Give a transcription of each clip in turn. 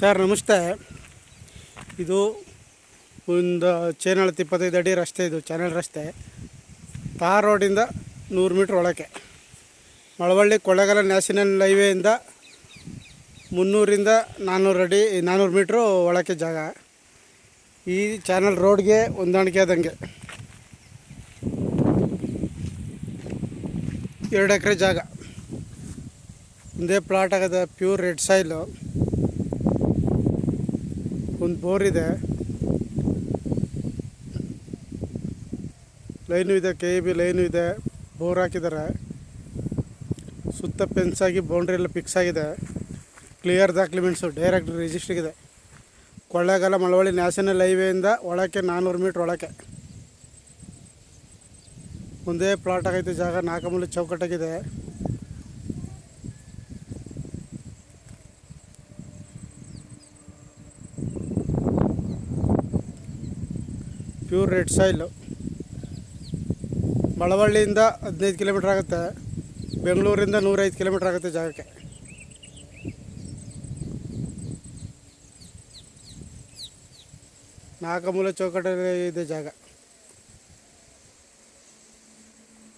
Sir, ನಮಸ್ತೆ. ಇದು ಒಂದು ಚೇನಳ ಇಪ್ಪತ್ತೈದು ಅಡಿ ರಸ್ತೆ ಇದು, ಚಾನಲ್ ರಸ್ತೆ. ತಾರ್ ರೋಡಿಂದ ನೂರು ಮೀಟ್ರ್ ಒಳಕ್ಕೆ. ಮಳವಳ್ಳಿ ಕೊಳ್ಳೇಗಾಲ ನ್ಯಾಷನಲ್ ಹೈವೇಯಿಂದ ಮುನ್ನೂರಿಂದ ನಾನ್ನೂರು ಅಡಿ ನಾನ್ನೂರು ಮೀಟ್ರು ಒಳಕ್ಕೆ ಜಾಗ. ಈ ಚಾನಲ್ ರೋಡ್ಗೆ ಹೊಂದಾಣಿಕೆ ಆದಂಗೆ. ಎರಡು ಎಕರೆ ಜಾಗ. ಒಂದೇ ಪ್ಲಾಟ್ ಆಗದ ಪ್ಯೂರ್ ರೆಡ್ ಸಾಯಿಲು ಒಂದು ಬೋರ್ ಇದೆ. ಲೈನು ಇದೆ ಕೆ ಬಿ ಲೈನು ಇದೆ, ಬೋರ್ ಹಾಕಿದ್ದಾರೆ. ಸುತ್ತ ಪೆನ್ಸಾಗಿ ಬೌಂಡ್ರಿ ಎಲ್ಲ ಫಿಕ್ಸ್ ಆಗಿದೆ. ಕ್ಲಿಯರ್ ಡಾಕ್ಯುಮೆಂಟ್ಸು ಡೈರೆಕ್ಟ್ ರಿಜಿಸ್ಟ್ರಿಗೆ ಕೊಳ್ಳೇಗಾಲ ಮಳವಳ್ಳಿ ನ್ಯಾಷನಲ್ ಹೈವೇಯಿಂದ ಒಳಕ್ಕೆ ನಾನ್ನೂರು ಮೀಟ್ರ್ ಒಳಕ್ಕೆ. ಒಂದೇ ಪ್ಲಾಟ್ ಆಗೈತೆ ಜಾಗ ನಾಲ್ಕಮೂಲೆ ಚೌಕಟ್ಟಾಗಿದೆ. ಪ್ಯೂರ್ ರೆಡ್ ಸಾಯಿಲು ಮಳವಳ್ಳಿಯಿಂದ ಹದಿನೈದು ಕಿಲೋಮೀಟ್ರ್ ಆಗುತ್ತೆ ಬೆಂಗಳೂರಿಂದ ನೂರೈದು ಕಿಲೋಮೀಟ್ರ್ ಆಗುತ್ತೆ ಜಾಗಕ್ಕೆ ನಾಲ್ಕು ಮೂಲೆ ಚೌಕಟ್ಟಲ್ಲಿ ಇದೆ ಜಾಗ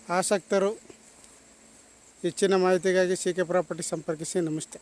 ಆಸಕ್ತರು ಹೆಚ್ಚಿನ ಮಾಹಿತಿಗಾಗಿ ಸಿ ಕೆ ಪ್ರಾಪರ್ಟಿ ಸಂಪರ್ಕಿಸಿ ನಮಸ್ತೆ